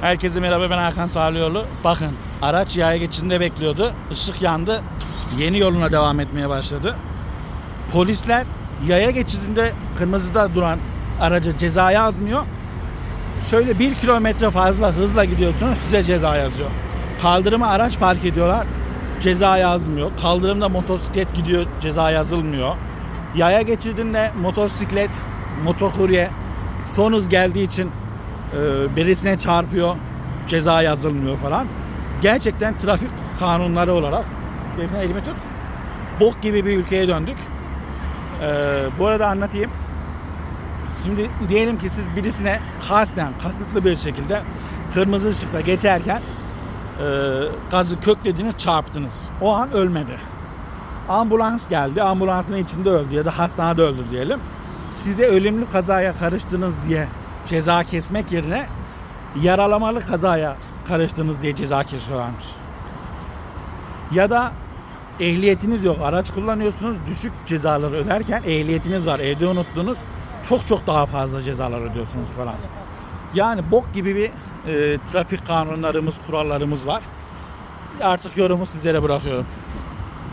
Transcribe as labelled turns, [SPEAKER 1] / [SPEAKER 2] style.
[SPEAKER 1] Herkese merhaba ben Hakan Sağlıoğlu. Bakın araç yaya geçidinde bekliyordu. Işık yandı. Yeni yoluna devam etmeye başladı. Polisler yaya geçidinde kırmızıda duran araca ceza yazmıyor. Şöyle bir kilometre fazla hızla gidiyorsunuz size ceza yazıyor. Kaldırıma araç park ediyorlar. Ceza yazmıyor. Kaldırımda motosiklet gidiyor ceza yazılmıyor. Yaya geçidinde motosiklet, motokurye son hız geldiği için e, birisine çarpıyor. Ceza yazılmıyor falan. Gerçekten trafik kanunları olarak Defne elimi tut. Bok gibi bir ülkeye döndük. E, bu arada anlatayım. Şimdi diyelim ki siz birisine kasten, kasıtlı bir şekilde kırmızı ışıkta geçerken e, gazı köklediniz, çarptınız. O an ölmedi. Ambulans geldi, ambulansın içinde öldü ya da hastanede öldü diyelim. Size ölümlü kazaya karıştınız diye ceza kesmek yerine yaralamalı kazaya karıştınız diye ceza kesiyorlarmış. Ya da ehliyetiniz yok, araç kullanıyorsunuz, düşük cezaları öderken ehliyetiniz var, evde unuttunuz, çok çok daha fazla cezalar ödüyorsunuz falan. Yani bok gibi bir e, trafik kanunlarımız, kurallarımız var. Artık yorumu sizlere bırakıyorum.